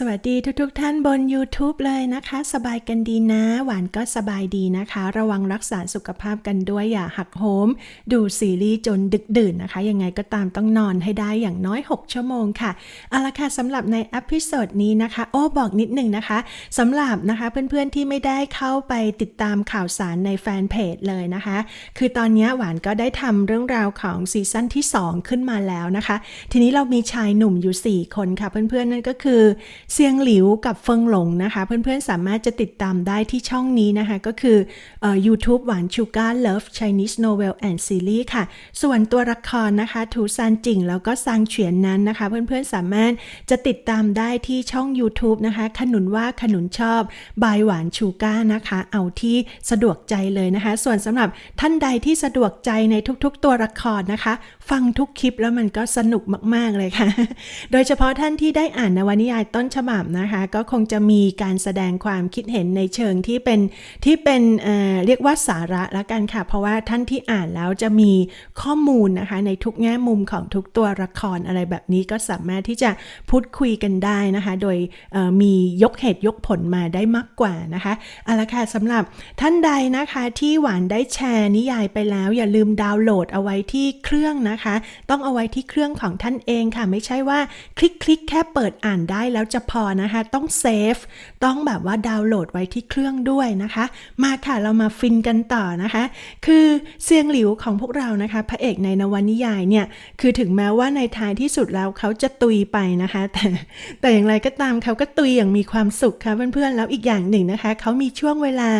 สวัสดีทุกๆทท่านบน YouTube เลยนะคะ สบายกันดีนะ หวานก็สบายดีนะคะ ระวังรักษาสุขภาพกันด้วยอย่าหักโหม ดูซีรีส์จนดึกดื่นนะคะ ยังไงก็ตามต้องนอนให้ได้อย่างน้อย 6 ชั่วโมงค่ะเอาละค่ะสำหรับในอพิโซดนี้นะคะ โอ้บอกนิดหนึ่งนะคะสำหรับนะคะเพื่อนๆที่ไม่ได้เข้าไปติดตามข่าวสารในแฟนเพจเลยนะคะ คือตอนนี้หวานก็ได้ทำเรื่องราวของซีซั่นที่ 2 ขึ้นมาแล้วนะคะ ทีนี้เรามีชายหนุ่มอยู่ 4 คนค่ะเพื่อนๆนั่นก็คือเซียงหลิวกับเฟิงหลงนะคะ เพื่อนๆ สามารถจะติดตามได้ที่ช่องนี้นะคะ ก็คือออ YouTube หวานชูการ Love Chinese Novel and Series ค่ะ ส่วนตัวละครนะคะทูซานจิงแล้วก็ซางเฉียนนั้นนะคะ เพื่อนๆ สามารถจะติดตามได้ที่ช่อง YouTube นะคะ ขนุนว่าขนุนชอบบายหวานชูก้านะคะ เอาที่สะดวกใจเลยนะคะ ส่วนสำหรับท่านใดที่สะดวกใจในทุกๆ ตัวละครนะคะ ฟังทุกคลิปแล้วมันก็สนุกมากๆเลยค่ะ โดยเฉพาะท่านที่ได้อ่านนวนิยายต้นฉบับนะคะ ก็คงจะมีการแสดงความคิดเห็นในเชิงที่เป็นที่เป็นเเรียกว่าสาระละกันค่ะ เพราะว่าท่านที่อ่านแล้วจะมีข้อมูลนะคะ ในทุกแง่มุมของทุกตัวละครอะไรแบบนี้ก็สามารถที่จะพูดคุยกันได้นะคะ โดยมียกเหตุยกผลมาได้มากกว่านะคะเอาละค่ะสำหรับท่านใดนะคะที่หวานได้แชร์นิยายไปแล้ว อย่าลืมดาวน์โหลดเอาไว้ที่เครื่องนะคะ ต้องเอาไว้ที่เครื่องของท่านเองค่ะ ไม่ใช่ว่าคลิกคลิกแค่เปิดอ่านได้แล้วจะพอนะคะ ต้องเซฟ ต้องแบบว่าดาวน์โหลดไว้ที่เครื่องด้วยนะคะ มาค่ะเรามาฟินกันต่อนะคะ คือเซียงหลิวของพวกเรานะคะ พระเอกในนวนิยายเนี่ย คือถึงแม้ว่าในท้ายที่สุดแล้วเขาจะตุยไปนะคะ แต่แต่อย่างไรก็ตามเขาก็ตุยอย่างมีความสุขค่ะเพื่อนๆ แล้วอีกอย่างหนึ่งนะคะ เขามีช่วงเวลา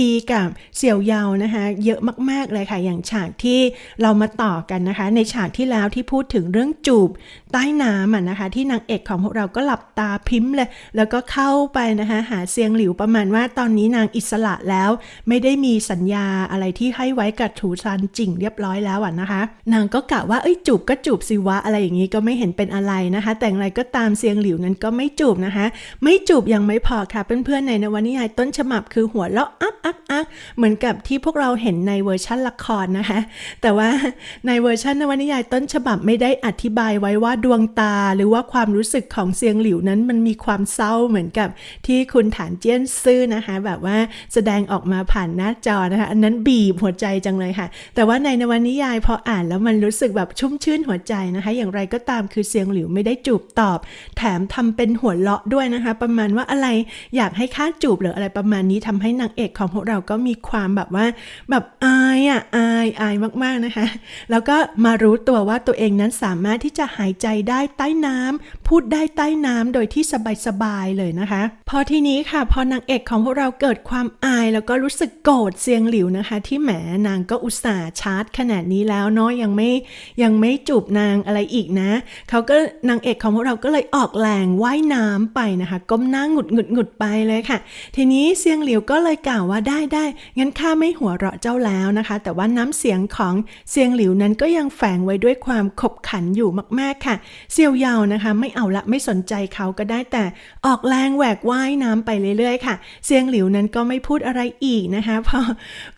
ดีๆ กับเสี่ยวเยานะคะ เยอะมากๆเลยค่ะ อย่างฉากที่เรามาต่อกันนะคะ ในฉากที่แล้วที่พูดถึงเรื่องจูบใต้น้ำนะคะ ที่นางเอกของพวกเราก็หลับตาพิมเลย แล้วก็เข้าไปนะคะหาเซียงหลิวประมาณว่าตอนนี้นางอิสระแล้ว ไม่ได้มีสัญญาอะไรที่ให้ไว้กับถูซันจิ่งเรียบร้อยแล้วอะนะคะ นางก็กะว่าเอ้ยจูบก็จูบสิวะอะไรอย่างนี้ก็ไม่เห็นเป็นอะไรนะคะ แต่อย่างไรก็ตามเซียงหลิวนั้นก็ไม่จูบนะคะ ไม่จูบยังไม่พอค่ะเพื่อนๆในนวนิยายต้นฉบับคือหัวเราะอักอักอักเหมือนกับที่พวกเราเห็นในเวอร์ชั่นละครนะคะ แต่ว่าในเวอร์ชันนวนิยายต้นฉบับไม่ได้อธิบายไว้ว่าดวงตาหรือว่าความรู้สึกของเซียงหลิวนั้นมันมีความเศร้าเหมือนกับที่คุณฐานเจี้ยนซื่อนะคะ แบบว่าแสดงออกมาผ่านหน้าจอนะคะอันนั้นบีบหัวใจจังเลยค่ะ แต่ว่าในนวนิยายพออ่านแล้วมันรู้สึกแบบชุ่มชื่นหัวใจนะคะ อย่างไรก็ตามคือเซียงหลิวไม่ได้จูบตอบ แถมทำเป็นหัวเราะด้วยนะคะ ประมาณว่าอะไรอยากให้ค่าจูบหรืออะไรประมาณนี้ทำให้นางเอกของพวกเราก็มีความแบบว่า แบบอายอะอายอายมากๆนะคะ แล้วก็มารู้ตัวว่าตัวเองนั้นสามารถที่จะหายใจได้ใต้น้ำพูดได้ใต้น้ำโดยที่สบายๆเลยนะคะ พอทีนี้ค่ะ พอนางเอกของพวกเราเกิดความอาย แล้วก็รู้สึกโกรธเซียงหลิวนะคะ ที่แหมนางก็อุตส่าห์ชาร์จขนาดนี้แล้วเนาะยังไม่ยังไม่จูบนางอะไรอีกนะเขาก็นางเอกของพวกเราก็เลยออกแรงว่ายน้ำไปนะคะ ก้มหน้าหงุดหงุดหงุดไปเลยค่ะ ทีนี้เซียงหลิวก็เลยกล่าวว่าได้ได้งั้นข้าไม่หัวเราะเจ้าแล้วนะคะ แต่ว่าน้ำเสียงของเซียงหลิวนั้นก็ยังแฝงไว้ด้วยความขบขันอยู่มากๆค่ะ เซียวเยาวนะคะ ไม่เอาละไม่สนใจเขาก็ได้แต่ออกแรงแหวกว่ายน้ำไปเรื่อยๆค่ะ เซียงหลิวนั้นก็ไม่พูดอะไรอีกนะคะพอ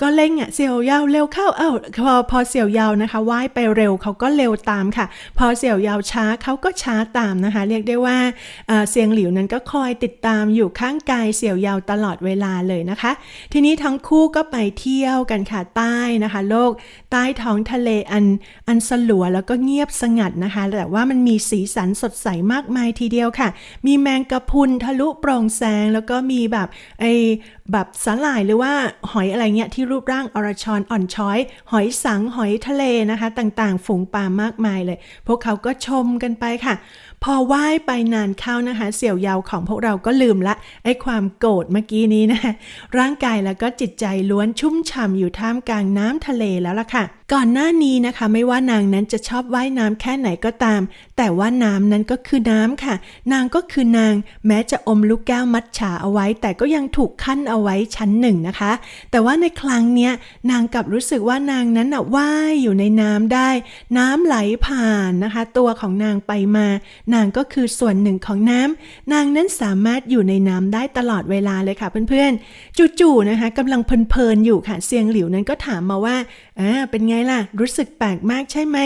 ก็เร่งอะเซียวยาวเร็วเข้าเอ้าพอพอเซียวยาวนะคะว่ายไปเร็วเขาก็เร็วตามค่ะ พอเซียวยาวช้าเขาก็ช้าตามนะคะ เรียกได้ว่าเซียงหลิวนั้นก็คอยติดตามอยู่ข้างกายเสี่ยวยาวตลอดเวลาเลยนะคะ ทีนี้ทั้งคู่ก็ไปเที่ยวกันค่ะใต้นะคะ โลกใต้ท้องทะเลอันอันสลัวแล้วก็เงียบสงัดนะคะ แต่ว่ามันมีสีสันสดใสมากมายทีเดียวค่ะมีแมงกะพรุนทะลุโปร่งแสง แล้วก็มีแบบไอแบบสาหร่ายหรือว่าหอยอะไรเงี้ยที่รูปร่างอรชอนอ่อนช้อย หอยสังหอยทะเลนะคะ ต่างๆ ฝูงปลามากมายเลย พวกเขาก็ชมกันไปค่ะพอว่ายไปนานเข้านะคะ เสี่ยวยาวของพวกเราก็ลืมละไอ้ความโกรธเมื่อกี้นี้นะคะร่างกายแล้วก็จิตใจล้วนชุ่มฉ่ำอยู่ท่ามกลางน้ำทะเลแล้วล่ะค่ะ ก่อนหน้านี้นะคะไม่ว่านางนั้นจะชอบว่ายน้ำแค่ไหนก็ตาม แต่ว่าน้ำนั้นก็คือน้ำค่ะ นางก็คือนาง แม้จะอมลูกแก้วมัดฉาเอาไว้ แต่ก็ยังถูกขั้นเอาไว้ชั้นหนึ่งนะคะ แต่ว่าในครั้งเนี้ยนางกลับรู้สึกว่านางนั้นน่ะว่ายอยู่ในน้ำได้ น้ำไหลผ่านนะคะ ตัวของนางไปมานางก็คือส่วนหนึ่งของน้ำนางนั้นสามารถอยู่ในน้ำได้ตลอดเวลาเลยค่ะเพื่อนๆ จู่ๆนะคะกำลังเพลินๆอยู่ค่ะเซียงหลิวนั้นก็ถามมาว่า อ่าเป็นไงล่ะ รู้สึกแปลกมากใช่ไหม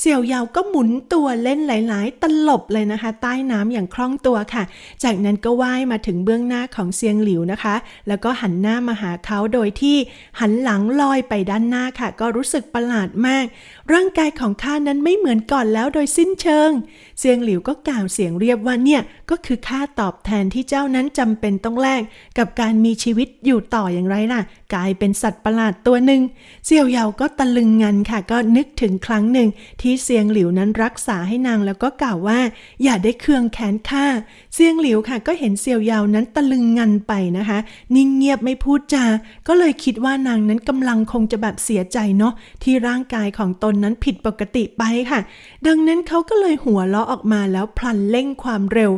เสี่ยวเยาก็หมุนตัวเล่นหลาย ๆ ตลบเลยนะคะ ใต้น้ำอย่างคล่องตัวค่ะ จากนั้นก็ว่ายมาถึงเบื้องหน้าของเซียงหลิวนะคะ แล้วก็หันหน้ามาหาเขาโดยที่หันหลังลอยไปด้านหน้าค่ะ ก็รู้สึกประหลาดมาก ร่างกายของข้านั้นไม่เหมือนก่อนแล้วโดยสิ้นเชิง เซียงหลิวก็กล่าวเสียงเรียบว่าเนี่ยก็คือค่าตอบแทนที่เจ้านั้นจำเป็นต้องแลกกับการมีชีวิตอยู่ต่ออย่างไรล่ะ กลายเป็นสัตว์ประหลาดตัวหนึ่งเซียวเยาก็ตะลึงงันค่ะ ก็นึกถึงครั้งหนึ่งที่เซียงหลิวนั้นรักษาให้นางแล้วก็กล่าวว่า อย่าได้เคืองแค้นข้าเซียงหลิวค่ะ ก็เห็นเซียวยาวนั้นตะลึงงันไปนะคะ นิ่งเงียบไม่พูดจา ก็เลยคิดว่านางนั้นกำลังคงจะแบบเสียใจเนาะที่ร่างกายของตนนั้นผิดปกติไปค่ะ ดังนั้นเขาก็เลยหัวเราะออกมาแล้วพลันเร่งความเร็ว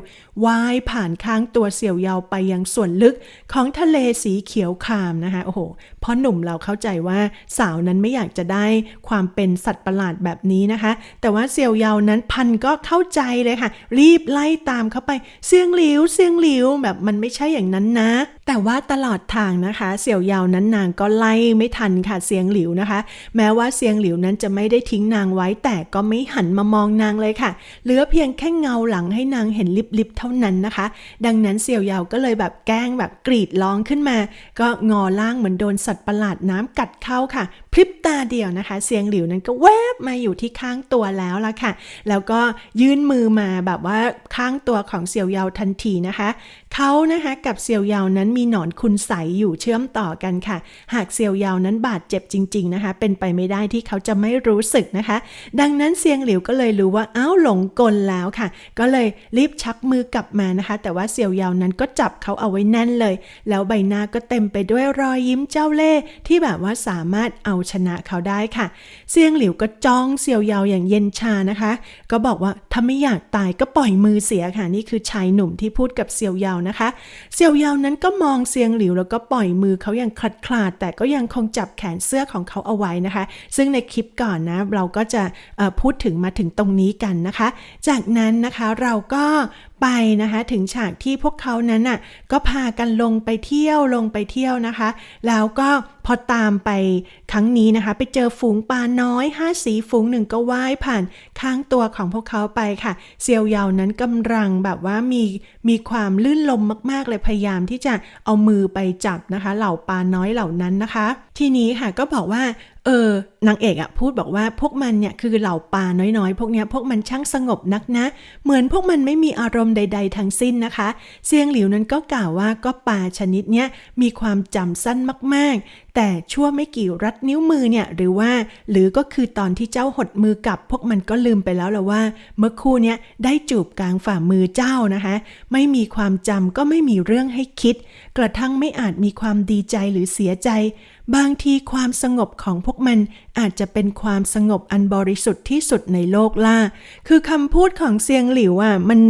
ว่ายผ่านข้างตัวเสี่ยวยาวไปยังส่วนลึกของทะเลสีเขียวคามนะคะโอ้โหเพราะหนุ่มเราเข้าใจว่าสาวนั้นไม่อยากจะได้ความเป็นสัตว์ประหลาดแบบนี้นะคะ แต่ว่าเสี่ยวยาวนั้นพันก็เข้าใจเลยค่ะ รีบไล่ตามเข้าไปเสียงหลิวเสียงหลิวแบบมันไม่ใช่อย่างนั้นนะ แต่ว่าตลอดทางนะคะ เสี่ยวยาวนั้นนางก็ไล่ไม่ทันค่ะเสียงหลิวนะคะ แม้ว่าเสียงหลิวนั้นจะไม่ได้ทิ้งนางไว้ แต่ก็ไม่หันมามองนางเลยค่ะ เหลือเพียงแค่เงาหลังให้นางเห็นลิบๆเท่านั้นนะคะ ดังนั้นเสี่ยวยาวก็เลยแบบแกล้งแบบกรีดร้องขึ้นมา ก็งอล่างเหมือนโดนสัตว์ประหลาดน้ำกัดเข้าค่ะพริบตาเดียวนะคะ เสียงหลิวนั้นก็แวบมาอยู่ที่ข้างตัวแล้วละค่ะ แล้วก็ยื่นมือมาแบบว่าข้างตัวของเสี่ยวเยาทันทีนะคะเขานะคะกับเสี่ยวเยานั้นมีหนอนคุณใสยอยู่เชื่อมต่อกันค่ะ หากเสี่ยวเยานั้นบาดเจ็บจริง ๆนะคะ เป็นไปไม่ได้ที่เขาจะไม่รู้สึกนะคะ ดังนั้นเซียงหลิวก็เลยรู้ว่าอ้าวหลงกลแล้วค่ะ ก็เลยรีบชักมือกลับมานะคะ แต่ว่าเสี่ยวเยานั้นก็จับเขาเอาไว้แน่นเลย แล้วใบหน้าก็เต็มไปด้วยรอยยิ้มเจ้าเล่ห์ที่แบบว่าสามารถเอาชนะเขาได้ค่ะ เซียงหลิวก็จ้องเสี่ยวยาวอย่างเย็นชานะคะ ก็บอกว่าถ้าไม่อยากตายก็ปล่อยมือเสียค่ะ นี่คือชายหนุ่มที่พูดกับเสี่ยวยาวนะคะเสี่ยวยาวนั้นก็มองเซียงหลิวแล้วก็ปล่อยมือเขาอย่างคลัดคลาด แต่ก็ยังคงจับแขนเสื้อของเขาเอาไว้นะคะ ซึ่งในคลิปก่อนนะเราก็จะพูดถึงมาถึงตรงนี้กันนะคะ จากนั้นนะคะเราก็ ไปนะคะถึงฉากที่พวกเขานั้นน่ะก็พากันลงไปเที่ยวลงไปเที่ยวนะคะ แล้วก็พอตามไปครั้งนี้นะคะ ไปเจอฝูงปลาน้อยห้าสีฝูงหนึ่งก็ว่ายผ่านข้างตัวของพวกเขาไปค่ะ เซียวเยานั้นกำลังแบบว่ามีมีความลื่นลมมาก ๆ เลยพยายามที่จะเอามือไปจับนะคะ เหล่าปลาน้อยเหล่านั้นนะคะ ทีนี้ค่ะก็บอกว่า เออนางเอกอะพูดบอกว่าพวกมันเนี่ยคือเหล่าปลาน้อยๆ พวกเนี้ยพวกมันช่างสงบนักนะ เหมือนพวกมันไม่มีอารมณ์ใด ๆ ทั้งสิ้นนะคะ เซียงหลิวนั้นก็กล่าวว่าก็ปลาชนิดเนี้ยมีความจำสั้นมากๆ แต่ชั่วไม่กี่รัดนิ้วมือเนี่ยหรือว่าหรือก็คือตอนที่เจ้าหดมือกลับพวกมันก็ลืมไปแล้วละว่า เมื่อคู่เนี้ยได้จูบกลางฝ่ามือเจ้านะคะ ไม่มีความจำก็ไม่มีเรื่องให้คิด กระทั่งไม่อาจมีความดีใจหรือเสียใจ บางทีความสงบของพวกมัน อาจจะเป็นความสงบอันบริสุทธิ์ที่สุดในโลกล่า คือคำพูดของเซียงหลิวอะมัน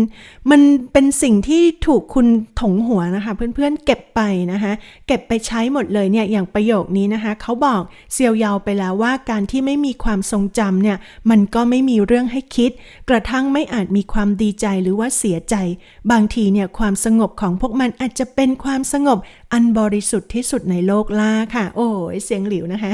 มันเป็นสิ่งที่ถูกคุณถงหัวนะคะเพื่อนๆเก็บไปนะคะเก็บไปใช้หมดเลยเนี่ยอย่างประโยคนี้นะคะเขาบอกเซียวยาวไปแล้วว่าการที่ไม่มีความทรงจำเนี่ยมันก็ไม่มีเรื่องให้คิด กระทั่งไม่อาจมีความดีใจหรือว่าเสียใจ บางทีเนี่ยความสงบของพวกมันอาจจะเป็นความสงบอันบริสุทธิ์ที่สุดในโลกล่าค่ะ โอ้ยเสียงหลิวนะคะ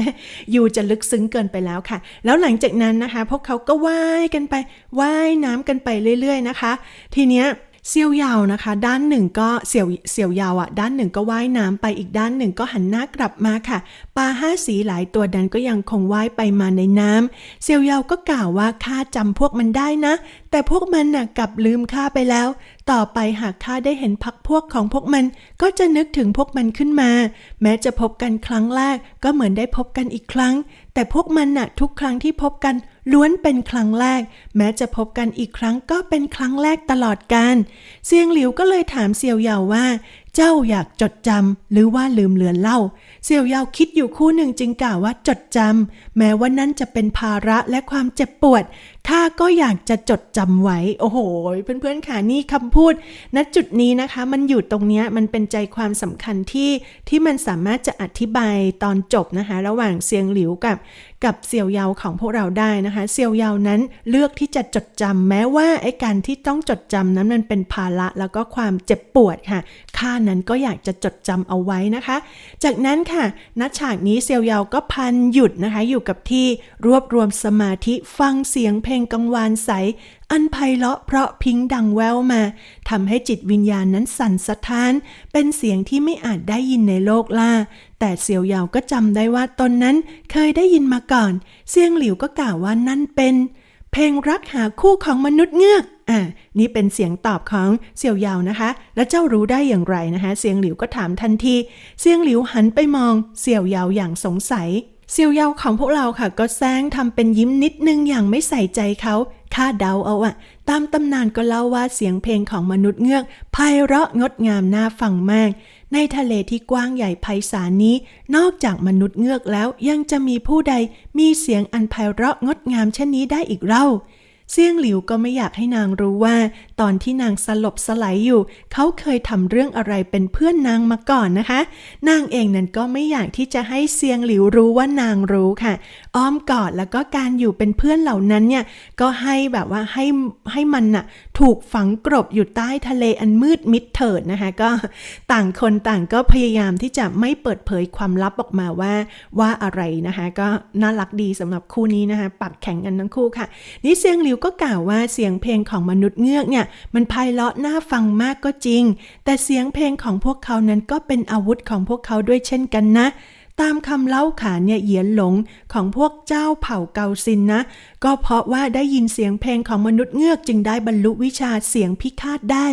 อยู่จะลึกซึ้งเกินไปแล้วค่ะ แล้วหลังจากนั้นนะคะ พวกเขาก็ว่ายกันไปว่ายน้ำกันไปเรื่อย ๆ นะคะ ทีเนี้ย เซียวยาวนะคะ ด้านหนึ่งก็เสี่ยวเสี่ยวยาวอะ ด้านหนึ่งก็ว่ายน้ำไปอีกด้านหนึ่งก็หันหน้ากลับมาค่ะปลาห้าสีหลายตัวนั้นก็ยังคงว่ายไปมาในน้ำเซียวยาวก็กล่าวว่าข้าจำพวกมันได้นะ แต่พวกมันน่ะกลับลืมข้าไปแล้ว ต่อไปหากข้าได้เห็นพักพวกของพวกมัน ก็จะนึกถึงพวกมันขึ้นมา แม้จะพบกันครั้งแรกก็เหมือนได้พบกันอีกครั้ง แต่พวกมันน่ะทุกครั้งที่พบกัน ล้วนเป็นครั้งแรก แม้จะพบกันอีกครั้งก็เป็นครั้งแรกตลอดการเซียงหลิวก็เลยถามเซียวเหยาว่า เจ้าอยากจดจำหรือว่าลืมเลือนเล่า เซียวเหยาคิดอยู่คู่หนึ่งจึงกล่าวว่าจดจำแม้ว่านั่นจะเป็นภาระและความเจ็บปวด ข้าก็อยากจะจดจำไว้ โอ้โห เพื่อนๆค่ะนี่คำพูดณจุดนี้นะคะ มันอยู่ตรงนี้มันเป็นใจความสำคัญที่ที่มันสามารถจะอธิบายตอนจบนะคะ ระหว่างเซียงหลิวกับกับเซียวเยาของพวกเราได้นะคะ เซียวเยานั้นเลือกที่จะจดจำแม้ว่าไอ้การที่ต้องจดจำนั้นมันเป็นภาระแล้วก็ความเจ็บปวดค่ะข้านั้นก็อยากจะจดจำเอาไว้นะคะ จากนั้นค่ะณฉากนี้เซียวเยาก็พันหยุดนะคะ อยู่กับที่รวบรวมสมาธิฟังเสียงเพลงงกังวานใส อันไพเราะเพราะพิ้งดังแววมาทำให้จิตวิญญาณนั้นสั่นสะท้าน เป็นเสียงที่ไม่อาจได้ยินในโลกล่า แต่เสี่ยวเหยาก็จำได้ว่าตนนั้นเคยได้ยินมาก่อน เซียงหลิวก็กล่าวว่านั่นเป็น เพลงรักหาคู่ของมนุษย์เงือกอ่านี่เป็นเสียงตอบของเสี่ยวเหยานะคะ แล้วเจ้ารู้ได้อย่างไรนะคะ เสียงหลิวก็ถามทันที เสียงหลิวหันไปมองเสี่ยวเหยาอย่างสงสัย เสี่ยวเยาของพวกเราค่ะ ก็แซงทำเป็นยิ้มนิดนึงอย่างไม่ใส่ใจเขาคาดเดาเอาอะตามตำนานก็เล่าว่าเสียงเพลงของมนุษย์เงือกไพเราะงดงามน่าฟังมาก ในทะเลที่กว้างใหญ่ไพศาลนี้ นอกจากมนุษย์เงือกแล้วยังจะมีผู้ใดมีเสียงอันไพเราะงดงามเช่นนี้ได้อีกเล่าเสี่ยงหลิวก็ไม่อยากให้นางรู้ว่าตอนที่นางสลบสลายอยู่ เขาเคยทำเรื่องอะไรเป็นเพื่อนนางมาก่อนนะคะ นางเองนั้นก็ไม่อยากที่จะให้เซียงหลิวรู้ว่านางรู้ค่ะ อ้อมกอดแล้วก็การอยู่เป็นเพื่อนเหล่านั้นเนี่ยก็ให้แบบว่าให้ให้มันน่ะถูกฝังกรบอยู่ใต้ทะเลอันมืดมิดเถิดนะคะก็ต่างคนต่างก็พยายามที่จะไม่เปิดเผยความลับออกมาว่าว่าอะไรนะคะก็น่ารักดีสำหรับคู่นี้นะคะปักแข่งกันทั้งคู่ค่ะ นี่เซียงหลิวก็กล่าวว่าเสียงเพลงของมนุษย์เงือกเนี่ยมันไพเราะน่าฟังมากก็จริง แต่เสียงเพลงของพวกเขานั้นก็เป็นอาวุธของพวกเขาด้วยเช่นกันนะ ตามคำเล่าขานเนี่ยเหยียนหลงของพวกเจ้าเผ่าเกาซินนะ ก็เพราะว่าได้ยินเสียงเพลงของมนุษย์เงือกจึงได้บรรลุวิชาเสียงพิฆาตได้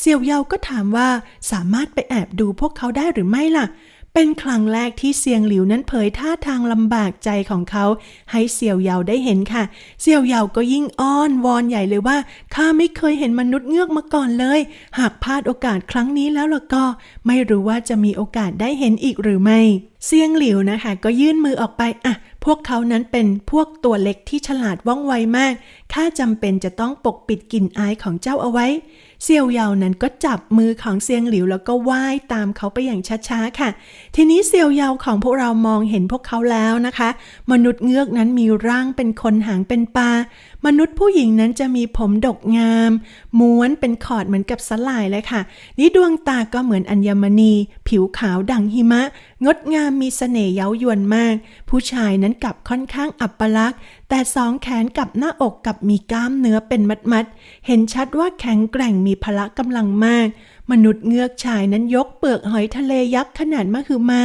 เสี่ยวเยาก็ถามว่าสามารถไปแอบดูพวกเขาได้หรือไม่ล่ะ เป็นครั้งแรกที่เซียงหลิวนั้นเผยท่าทางลำบากใจของเขา ให้เสี่ยวเยาได้เห็นค่ะ เสี่ยวเยาก็ยิ่งอ้อนวอนใหญ่เลยว่าข้าไม่เคยเห็นมนุษย์เงือกมาก่อนเลย หากพลาดโอกาสครั้งนี้แล้วล่ะก็ ไม่รู้ว่าจะมีโอกาสได้เห็นอีกหรือไม่ เซียงหลิวนะคะ ก็ยื่นมือออกไปอะพวกเขานั้นเป็นพวกตัวเล็กที่ฉลาดว่องไวมากข้าจำเป็นจะต้องปกปิดกลิ่นอายของเจ้าเอาไว้ เซียวเยานั้นก็จับมือของเซียงหลิวแล้วก็ว่ายตามเขาไปอย่างช้าๆค่ะ ทีนี้เซียวเยาของพวกเรามองเห็นพวกเขาแล้วนะคะ มนุษย์เงือกนั้นมีร่างเป็นคนหางเป็นปลามนุษย์ผู้หญิงนั้นจะมีผมดกงาม ม้วนเป็นขอดเหมือนกับสลายเลยค่ะ นี่ดวงตาก็เหมือนอัญมณี ผิวขาวดังหิมะ งดงามมีเสน่ห์เย้ายวนมาก ผู้ชายนั้นกลับค่อนข้างอัปลักษณ์แต่สองแขนกับหน้าอกกับมีกล้ามเนื้อเป็นมัดๆเห็นชัดว่าแข็งแกร่งมีมีพละกำลังมาก มนุษย์เงือกชายนั้นยกเปลือกหอยทะเลยักษ์ขนาดมหึมา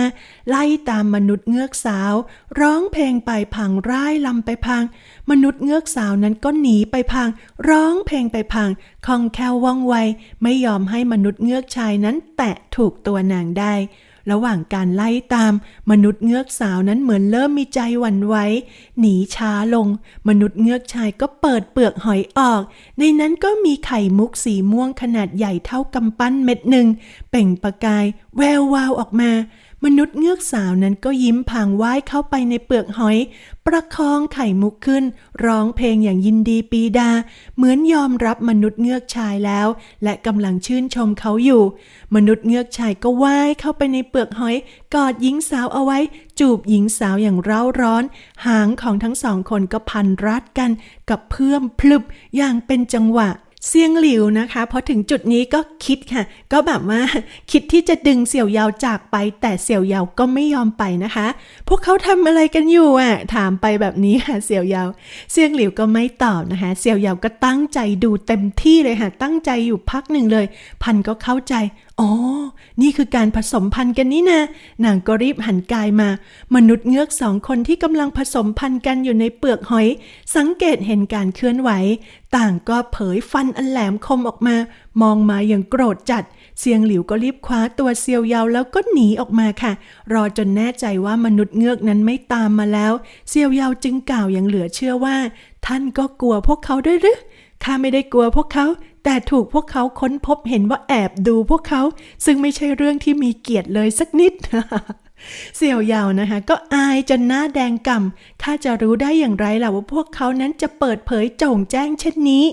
ไล่ตามมนุษย์เงือกสาว ร้องเพลงไปพังร่ายลำไปพัง มนุษย์เงือกสาวนั้นก็หนีไปพัง ร้องเพลงไปพังคล่องแคล่วว่องไว ไม่ยอมให้มนุษย์เงือกชายนั้นแตะถูกตัวนางได้ ระหว่างการไล่ตาม มนุษย์เงือกสาวนั้นเหมือนเริ่มมีใจหวั่นไหวหนีช้าลง มนุษย์เงือกชายก็เปิดเปลือกหอยออก ในนั้นก็มีไข่มุกสีม่วงขนาดใหญ่เท่ากำปั้นเม็ดหนึ่ง เป่งประกาย แวววาวออกมา มนุษย์เงือกสาวนั้นก็ยิ้มพางว่ายเข้าไปในเปลือกหอย ประคองไข่มุกขึ้น ร้องเพลงอย่างยินดีปีดา เหมือนยอมรับมนุษย์เงือกชายแล้ว และกำลังชื่นชมเขาอยู่ มนุษย์เงือกชายก็ว่ายเข้าไปในเปลือกหอย กอดหญิงสาวเอาไว้ จูบหญิงสาวอย่างเร่าร้อน หางของทั้งสองคนก็พันรัดกัน กับเพื่อมพลึบอย่างเป็นจังหวะ เซียงหลิวนะคะพอถึงจุดนี้ก็คิดค่ะ ก็แบบว่าคิดที่จะดึงเสี่ยวยาวจากไป แต่เสี่ยวยาวก็ไม่ยอมไปนะคะ พวกเขาทำอะไรกันอยู่อะ ถามไปแบบนี้ค่ะเสี่ยวยาวเซียงหลิวก็ไม่ตอบนะคะ เสี่ยวยาวก็ตั้งใจดูเต็มที่เลยค่ะ ตั้งใจอยู่พักหนึ่งเลย พันก็เข้าใจ อ๋อ นี่คือการผสมพันธุ์กันนี่นะนางก็รีบหันกายมา มนุษย์เงือกสองคนที่กำลังผสมพันธุ์กันอยู่ในเปลือกหอย สังเกตเห็นการเคลื่อนไหว ต่างก็เผยฟันอันแหลมคมออกมา มองมาอย่างโกรธจัดเซียงหลิวก็รีบคว้าตัวเซียวยาวแล้วก็หนีออกมาค่ะ รอจนแน่ใจว่ามนุษย์เงือกนั้นไม่ตามมาแล้ว เซียวยาวจึงกล่าวอย่างเหลือเชื่อว่า ท่านก็กลัวพวกเขาด้วยหรือข้าไม่ได้กลัวพวกเขา แต่ถูกพวกเขาค้นพบเห็นว่าแอบดูพวกเขา ซึ่งไม่ใช่เรื่องที่มีเกียรติเลยสักนิด เสี่ยวยาวนะคะ ก็อายจนหน้าแดงก่ำข้าจะรู้ได้อย่างไรล่ะว่าพวกเขานั้นจะเปิดเผยโจ่งแจ้งเช่นนี้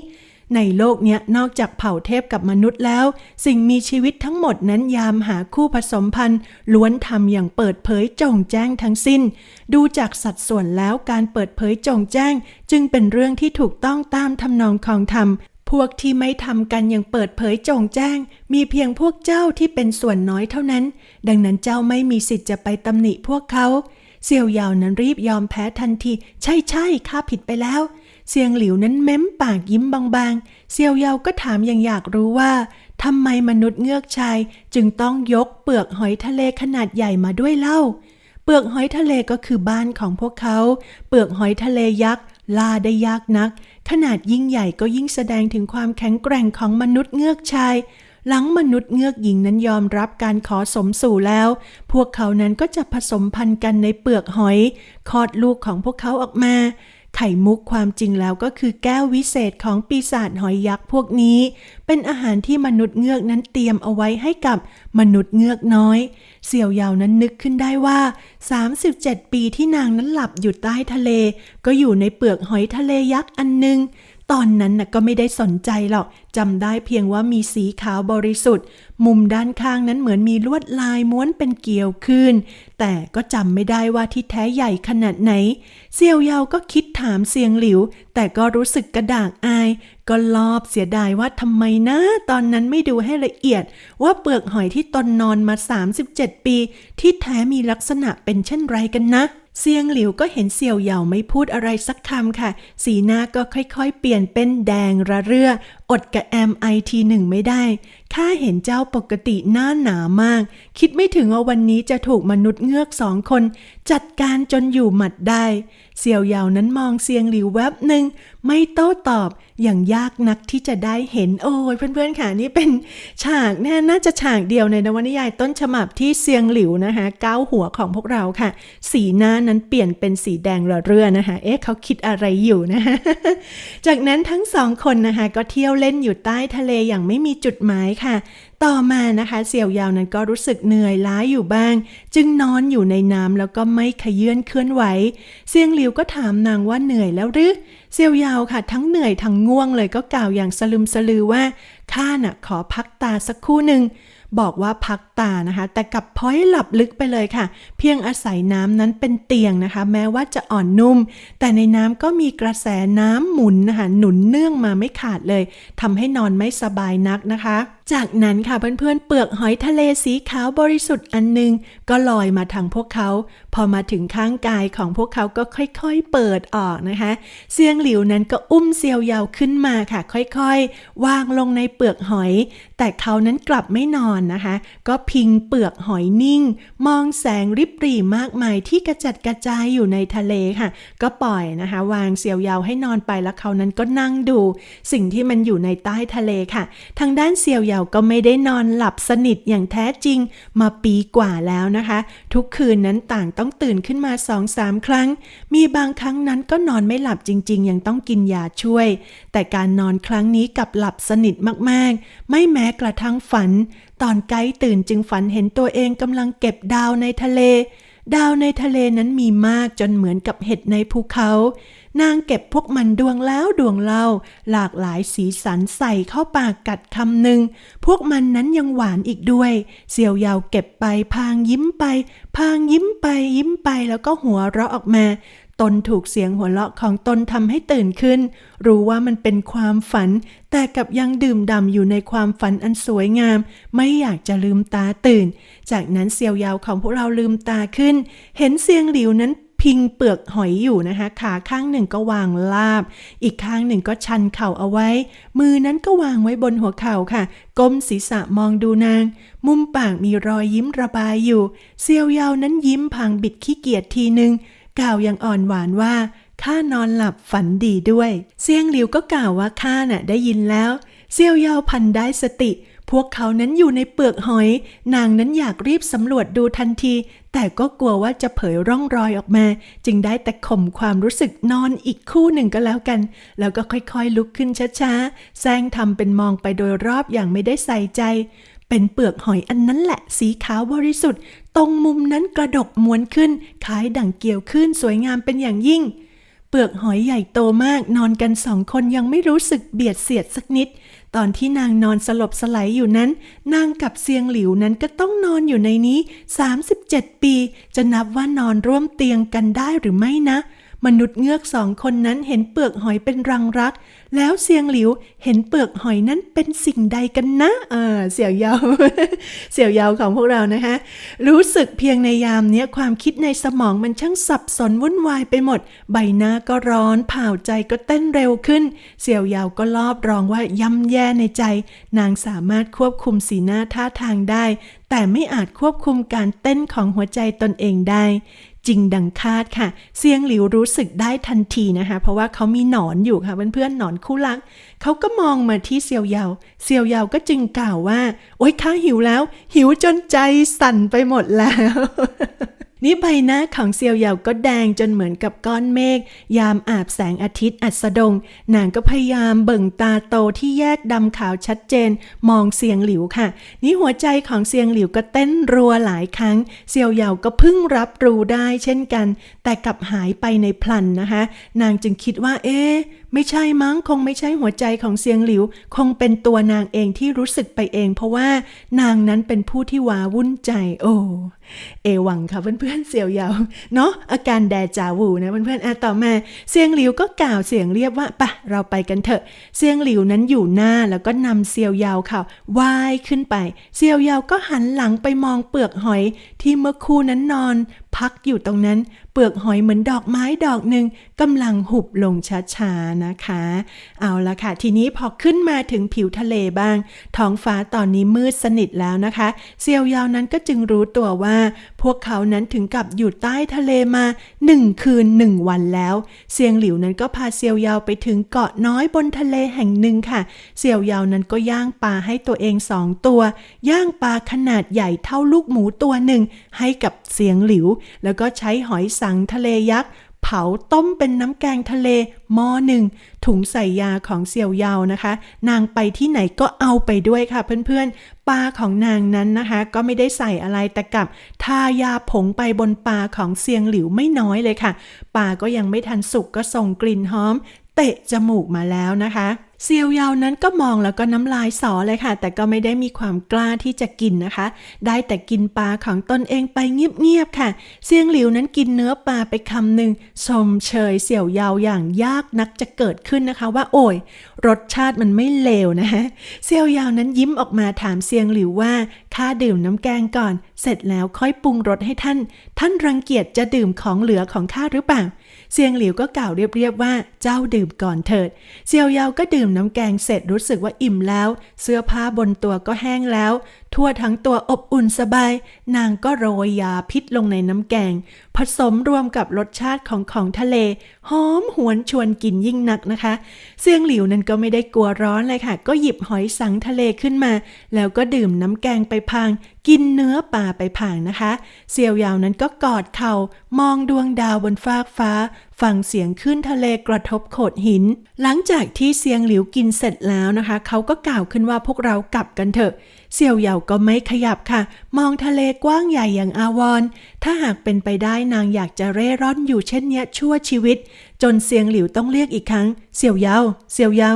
ในโลกเนี้ยนอกจากเผ่าเทพกับมนุษย์แล้ว สิ่งมีชีวิตทั้งหมดนั้นยามหาคู่ผสมพันธุ์ ล้วนทำอย่างเปิดเผยโจ่งแจ้งทั้งสิ้น ดูจากสัดส่วนแล้วการเปิดเผยโจ่งแจ้ง จึงเป็นเรื่องที่ถูกต้องตามทำนองของธรรม พวกที่ไม่ทำกันอย่างเปิดเผยจงแจ้ง มีเพียงพวกเจ้าที่เป็นส่วนน้อยเท่านั้น ดังนั้นเจ้าไม่มีสิทธิ์จะไปตำหนิพวกเขาเซียวยาวนั้นรีบยอมแพ้ทันที ใช่ใช่ข้าผิดไปแล้ว เซียงหลิวนั้นเม้มปากยิ้มบางๆ เซียวยาวก็ถามอย่างอยากรู้ว่าทำไมมนุษย์เงือกชายจึงต้องยกเปลือกหอยทะเลขนาดใหญ่มาด้วยเล่า เปลือกหอยทะเลก็คือบ้านของพวกเขา เปลือกหอยทะเลยักษ์ ล่าได้ยากนัก ขนาดยิ่งใหญ่ก็ยิ่งแสดงถึงความแข็งแกร่งของมนุษย์เงือกชาย หลังมนุษย์เงือกหญิงนั้นยอมรับการขอสมสู่แล้ว พวกเขานั้นก็จะผสมพันธุ์กันในเปลือกหอย คลอดลูกของพวกเขาออกมา ไข่มุกความจริงแล้วก็คือแก้ววิเศษของปีศาจหอยยักษ์พวกนี้ เป็นอาหารที่มนุษย์เงือกนั้นเตรียมเอาไว้ให้กับมนุษย์เงือกน้อย เสี่ยวยาวนั้นนึกขึ้นได้ว่า 37 ปีที่นางนั้นหลับอยู่ใต้ทะเล ก็อยู่ในเปลือกหอยทะเลยักษ์อันหนึงตอนนั้นน่ะก็ไม่ได้สนใจหรอกจำได้เพียงว่ามีสีขาวบริสุทธิ์ มุมด้านข้างนั้นเหมือนมีลวดลายม้วนเป็นเกลียวขึ้น แต่ก็จำไม่ได้ว่าที่แท้ใหญ่ขนาดไหน เซียวยาวก็คิดถามเสียงหลิว แต่ก็รู้สึกกระดากอาย ก็ลอบเสียดายว่าทำไมนะตอนนั้นไม่ดูให้ละเอียด ว่าเปลือกหอยที่ตนนอนมา 37 ปี ที่แท้มีลักษณะเป็นเช่นไรกันนะเซียงหลิวก็เห็นเสี่ยวเหยาไม่พูดอะไรสักคำค่ะ สีหน้าก็ค่อยๆ เปลี่ยนเป็นแดงระเรื่อ อดกับแอมไอทีหนึ่งไม่ได้ ข้าเห็นเจ้าปกติหน้าหนามาก คิดไม่ถึงว่าวันนี้จะถูกมนุษย์เงือกสองคน จัดการจนอยู่หมัดได้ เสี่ยวเหยานั้นมองเซียงหลิวแวบหนึ่งไม่โต้ตอบอย่างยากนักที่จะได้เห็นโอ้ยเพื่อนๆค่ะนี่เป็นฉากนะน่าจะฉากเดียวในนวนิยายต้นฉบับที่เซียงหลิวนะคะก้าวหัวของพวกเราค่ะ สีหน้านั้นเปลี่ยนเป็นสีแดงระเรื่อนะคะ เอ๊ะเขาคิดอะไรอยู่นะคะจากนั้นทั้งสองคนนะคะก็เที่ยวเล่นอยู่ใต้ทะเลอย่างไม่มีจุดหมายค่ะต่อมานะคะ เสี่ยวยาวนั้นก็รู้สึกเหนื่อยล้าอยู่บ้าง จึงนอนอยู่ในน้ำแล้วก็ไม่ขยื่นเคลื่อนไหว เซียงหลิวก็ถามนางว่าเหนื่อยแล้วหรือเซียวยาวค่ะ ทั้งเหนื่อยทั้งง่วงเลยก็กล่าวอย่างสลึมสลือว่าข้าน่ะขอพักตาสักครู่หนึ่ง บอกว่าพักตานะคะ แต่กับพลอยหลับลึกไปเลยค่ะ เพียงอาศัยน้ำนั้นเป็นเตียงนะคะ แม้ว่าจะอ่อนนุ่ม แต่ในน้ำก็มีกระแสน้ำหมุนนะคะหนุนเนื่องมาไม่ขาดเลยทำให้นอนไม่สบายนักนะคะ จากนั้นค่ะเพื่อนๆเปลือกหอยทะเลสีขาวบริสุทธิ์อันหนึง ก็ลอยมาทางพวกเขา พอมาถึงข้างกายของพวกเขาก็ค่อยๆเปิดออกนะคะเซียงหลิวนั้นก็อุ้มเซียวยาวขึ้นมาค่ะ ค่อยๆ วางลงในเปลือกหอย แต่เขานั้นกลับไม่นอนนะคะ ก็พิงเปลือกหอยนิ่ง มองแสงริบหรี่มากมายที่กระจัดกระจายอยู่ในทะเลค่ะ ก็ปล่อยนะคะ วางเซียวยาวให้นอนไปแล้วเขานั้นก็นั่งดู สิ่งที่มันอยู่ในใต้ทะเลค่ะ ทางด้านเซียวยาวก็ไม่ได้นอนหลับสนิทอย่างแท้จริงมาปีกว่าแล้วนะคะ ทุกคืนนั้นต่างต้องตื่นขึ้นมาสองสามครั้ง มีบางครั้งนั้นก็นอนไม่หลับจริง ๆ ยังต้องกินยาช่วย แต่การนอนครั้งนี้กลับหลับสนิทมากๆ ไม่แม้กระทั่งฝัน ตอนไกด์ตื่นจึงฝันเห็นตัวเองกำลังเก็บดาวในทะเล ดาวในทะเลนั้นมีมากจนเหมือนกับเห็ดในภูเขา นางเก็บพวกมันดวงแล้วดวงเล่า หลากหลายสีสันใส่เข้าปากกัดคำหนึ่ง พวกมันนั้นยังหวานอีกด้วย เสี่ยวยาวเก็บไปพางยิ้มไป พางยิ้มไปยิ้มไปแล้วก็หัวเราะออกมา ตนถูกเสียงหัวเราะของตนทำให้ตื่นขึ้น รู้ว่ามันเป็นความฝัน แต่กับยังดื่มด่ำอยู่ในความฝันอันสวยงาม ไม่อยากจะลืมตาตื่น จากนั้นเซียวยาวของพวกเราลืมตาขึ้น เห็นเสียงหลิวนั้นพิงเปลือกหอยอยู่นะคะ ขาข้างหนึ่งก็วางลาบ อีกข้างหนึ่งก็ชันเข่าเอาไว้ มือนั้นก็วางไว้บนหัวเข่าค่ะ ก้มศีรษะมองดูนาง มุมปากมีรอยยิ้มระบายอยู่ เซียวยาวนั้นยิ้มพางบิดขี้เกียจทีหนึ่ง กล่าวอย่างอ่อนหวานว่าข้านอนหลับฝันดีด้วย เซียงหลิวก็กล่าวว่าข้าน่ะได้ยินแล้ว เซียวยาวพันได้สติ พวกเขานั้นอยู่ในเปลือกหอย นางนั้นอยากรีบสำรวจดูทันที แต่ก็กลัวว่าจะเผยร่องรอยออกมา จึงได้แต่ข่มความรู้สึกนอนอีกคู่หนึ่งก็แล้วกัน แล้วก็ค่อยๆลุกขึ้นช้าๆแซงทำเป็นมองไปโดยรอบอย่างไม่ได้ใส่ใจ เป็นเปลือกหอยอันนั้นแหละสีขาวบริสุทธิ์ ตรงมุมนั้นกระดกม้วนขึ้นคล้ายดั่งเกี่ยวขึ้นสวยงามเป็นอย่างยิ่ง เปลือกหอยใหญ่โตมากนอนกันสองคนยังไม่รู้สึกเบียดเสียดสักนิด ตอนที่นางนอนสลบสลายอยู่นั้น นางกับเซียงหลิวนั้นก็ต้องนอนอยู่ในนี้ 37 ปี จะนับว่านอนร่วมเตียงกันได้หรือไม่นะ มนุษย์เงือกสองคนนั้นเห็นเปลือกหอยเป็นรังรัก แล้วเซียงหลิวเห็นเปลือกหอยนั้นเป็นสิ่งใดกันนะเออเสี่ยวยาว เสี่ยวยาวของพวกเรานะคะรู้สึกเพียงในยามเนี้ยความคิดในสมองมันช่างสับสนวุ่นวายไปหมด ใบหน้าก็ร้อนผ่าวใจก็เต้นเร็วขึ้น เสี่ยวยาวก็รอบรองว่าย่ำแย่ในใจ นางสามารถควบคุมสีหน้าท่าทางได้ แต่ไม่อาจควบคุมการเต้นของหัวใจตนเองได้ จริงดังคาดค่ะ เซียงหลิวรู้สึกได้ทันทีนะคะ เพราะว่าเขามีหนอนอยู่ค่ะเพื่อนๆหนอนคู่รัก เขาก็มองมาที่เซียวเยา เซียวเยาก็จึงกล่าวว่า โอ๊ยข้าหิวแล้ว หิวจนใจสั่นไปหมดแล้ว นี่ใบหน้าของเซียวเหยาก็แดงจนเหมือนกับก้อนเมฆยามอาบแสงอาทิตย์อัสดงนางก็พยายามเบิ่งตาโตที่แยกดำขาวชัดเจน มองเสียงหลิวค่ะ นี่หัวใจของเสียงหลิวก็เต้นรัวหลายครั้ง เซียวเหยาก็เพิ่งรับรู้ได้เช่นกัน แต่กลับหายไปในพลันนะคะ นางจึงคิดว่าเอ๊ะ ไม่ใช่มั้งคงไม่ใช่หัวใจของเซียงหลิว คงเป็นตัวนางเองที่รู้สึกไปเอง เพราะว่านางนั้นเป็นผู้ที่ว้าวุ่นใจ โอ้เอวังค่ะเพื่อนๆเสียวยาวเนาะอาการแดจาวูนะเพื่อนๆอะต่อมาเซียงหลิวก็กล่าวเสียงเรียบว่าปะเราไปกันเถอะเซียงหลิวนั้นอยู่หน้าแล้วก็นำเซียวยาวค่ะว่ายขึ้นไป เซียวยาวก็หันหลังไปมองเปลือกหอยที่เมื่อคู่นั้นนอน พักอยู่ตรงนั้น เปลือกหอยเหมือนดอกไม้ดอกหนึ่งกำลังหุบลงช้าๆนะคะ เอาละค่ะ ทีนี้พอขึ้นมาถึงผิวทะเลบ้าง ท้องฟ้าตอนนี้มืดสนิทแล้วนะคะ เซียวยาวนั้นก็จึงรู้ตัวว่า พวกเขานั้นถึงกับอยู่ใต้ทะเลมาหนึ่งคืนหนึ่งวันแล้ว เซียงหลิวนั้นก็พาเซียวยาวไปถึงเกาะน้อยบนทะเลแห่งหนึ่งค่ะ เซียวยาวนั้นก็ย่างปลาให้ตัวเองสองตัว ย่างปลาขนาดใหญ่เท่าลูกหมูตัวหนึ่งให้กับเสียงหลิว แล้วก็ใช้หอยสังทะเลยักษ์ เผาต้มเป็นน้ำแกงทะเลหม้อหนึ่งถุงใส่ยาของเสี่ยวยาวนะคะ นางไปที่ไหนก็เอาไปด้วยค่ะเพื่อนๆปลาของนางนั้นนะคะ ก็ไม่ได้ใส่อะไรแต่กลับทายาผงไปบนปลาของเซียงหลิวไม่น้อยเลยค่ะปลาก็ยังไม่ทันสุกก็ส่งกลิ่นหอม เตะจมูกมาแล้วนะคะเซียวยาวนั้นก็มองแล้วก็น้ำลายสอเลยค่ะ แต่ก็ไม่ได้มีความกล้าที่จะกินนะคะ ได้แต่กินปลาของตนเองไปเงียบๆค่ะ เซียงหลิวนั้นกินเนื้อปลาไปคำหนึ่งชมเชยเสี่ยวยาวอย่างยากนักจะเกิดขึ้นนะคะ ว่าโอ้ยรสชาติมันไม่เลวนะฮะเซียวยาวนั้นยิ้มออกมาถามเซียงหลิวว่าข้าดื่มน้ำแกงก่อน เสร็จแล้วค่อยปรุงรสให้ท่าน ท่านรังเกียจจะดื่มของเหลือของข้าหรือเปล่า เซียงหลิวก็กล่าวเรียบๆว่าเจ้าดื่มก่อนเถิด เซียวเยาก็ดื่มน้ำแกงเสร็จรู้สึกว่าอิ่มแล้ว เสื้อผ้าบนตัวก็แห้งแล้ว ทั่วทั้งตัวอบอุ่นสบาย นางก็โรยยาพิษลงในน้ำแกง ผสมรวมกับรสชาติของของทะเล หอมหวนชวนกินยิ่งนักนะคะเซียงหลิวนั้นก็ไม่ได้กลัวร้อนเลยค่ะ ก็หยิบหอยสังทะเลขึ้นมา แล้วก็ดื่มน้ำแกงไปพาง กินเนื้อป่าไปพางนะคะเซียวยาวนั้นก็กอดเข่ามองดวงดาวบนฟากฟ้า ฟังเสียงขึ้นทะเลกระทบโขดหิน หลังจากที่เซียงหลิวกินเสร็จแล้วนะคะ เขาก็กล่าวขึ้นว่าพวกเรากลับกันเถอะเซียวเหยาก็ไม่ขยับค่ะ มองทะเลกว้างใหญ่อย่างอาวร ถ้าหากเป็นไปได้นางอยากจะเร่ร่อนอยู่เช่นเนี้ยชั่วชีวิต จนเซียงหลิวต้องเรียกอีกครั้งเซียวเหยาเซียวเหยา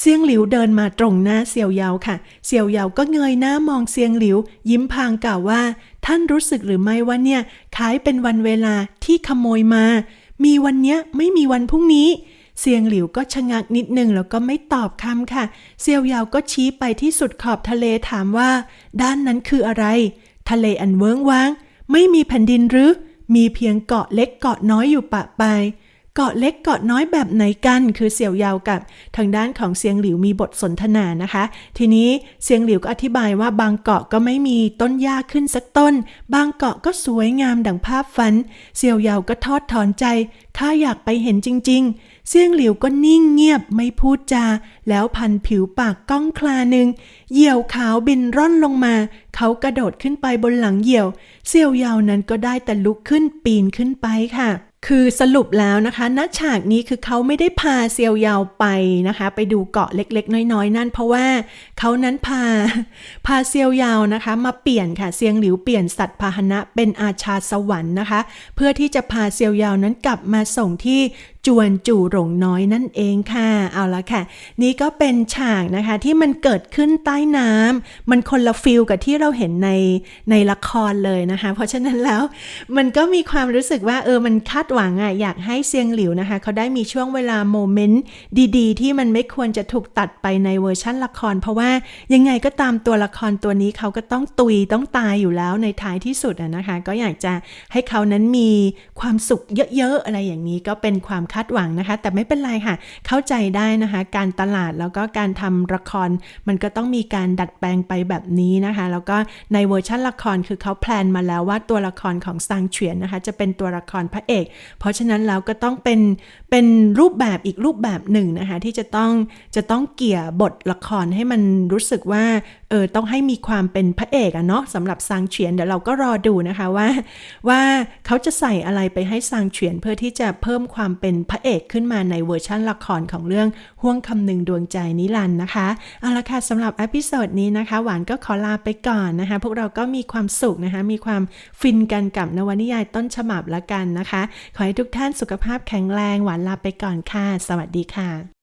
เซียงหลิวเดินมาตรงหน้าเซียวเยาค่ะ เซียวเยาก็เงยหน้ามองเซียงหลิว ยิ้มพางกล่าวว่า ท่านรู้สึกหรือไม่ว่าเนี่ยคล้ายเป็นวันเวลาที่ขโมยมา มีวันเนี้ยไม่มีวันพรุ่งนี้ เซียงหลิวก็ชะงักนิดหนึ่งแล้วก็ไม่ตอบคำค่ะ เซียวยาวก็ชี้ไปที่สุดขอบทะเลถามว่า ด้านนั้นคืออะไร ทะเลอันเวิ้งว้าง ไม่มีแผ่นดินหรือ มีเพียงเกาะเล็กเกาะน้อยอยู่ปะปาย เกาะเล็กเกาะน้อยแบบไหนกัน คือเสี่ยวยาวกับทางด้านของเซียงหลิวมีบทสนทนานะคะ ทีนี้เซียงหลิวก็อธิบายว่าบางเกาะก็ไม่มีต้นหญ้าขึ้นสักต้น บางเกาะก็สวยงามดังภาพฝัน เสี่ยวยาวก็ทอดถอนใจข้าอยากไปเห็นจริง ๆ เซียงหลิวก็นิ่งเงียบไม่พูดจา แล้วพันผิวปากก้องคลาหนึ่ง เหยี่ยวขาวบินร่อนลงมา เขากระโดดขึ้นไปบนหลังเหยี่ยว เซียวยาวนั้นก็ได้แต่ลุกขึ้นปีนขึ้นไปค่ะ คือสรุปแล้วนะคะณฉากนี้คือเขาไม่ได้พาเซียวยาวไปนะคะ ไปดูเกาะเล็กๆ น้อยๆ นั่น เพราะว่าเขานั้นพาพาเซียวยาวนะคะ มาเปลี่ยนค่ะเซียงหลิวเปลี่ยนสัตว์พาหนะเป็นอาชาสวรรค์นะคะ เพื่อที่จะพาเซียวยาวนั้นกลับมาส่งที่ จวนจู่หลงน้อยนั่นเองค่ะ เอาละค่ะ นี่ก็เป็นฉากนะคะที่มันเกิดขึ้นใต้น้ำมันคนละฟิลกับที่เราเห็นในในละครเลยนะคะ เพราะฉะนั้นแล้วมันก็มีความรู้สึกว่าเออมันคาดหวังอะอยากให้เซียงหลิวนะคะเขาได้มีช่วงเวลาโมเมนต์ดีๆ ที่มันไม่ควรจะถูกตัดไปในเวอร์ชั่นละคร เพราะว่ายังไงก็ตามตัวละครตัวนี้เขาก็ต้องตุยต้องตายอยู่แล้วในท้ายที่สุดะนะคะ ก็อยากจะให้เขานั้นมีความสุขเยอะๆอะไรอย่างนี้ก็เป็นความคาดหวังนะคะ แต่ไม่เป็นไรค่ะ เข้าใจได้นะคะ การตลาดแล้วก็การทำละคร มันก็ต้องมีการดัดแปลงไปแบบนี้นะคะ แล้วก็ในเวอร์ชันละครคือเขาแพลนมาแล้วว่าตัวละครของซางเฉียนนะคะ จะเป็นตัวละครพระเอก เพราะฉะนั้นแล้วก็ต้องเป็นเป็นรูปแบบอีกรูปแบบหนึ่งนะคะ ที่จะต้องจะต้องเกี่ยบทละครให้มันรู้สึกว่า เออต้องให้มีความเป็นพระเอกอะเนาะสำหรับซางเฉียนเดี๋ยวเราก็รอดูนะคะว่า ว่าเขาจะใส่อะไรไปให้ซางเฉียนเพื่อที่จะเพิ่มความเป็นพระเอกขึ้นมาในเวอร์ชั่นละครของเรื่องห่วงคำหนึ่งดวงใจนิรันด์นะคะเอาละค่ะสำหรับอพิโซดนี้นะคะ หวานก็ขอลาไปก่อนนะคะ พวกเราก็มีความสุขนะคะ มีความฟินกันกับนวนิยายต้นฉบับละกันนะคะ ขอให้ทุกท่านสุขภาพแข็งแรงหวานลาไปก่อนค่ะ สวัสดีค่ะ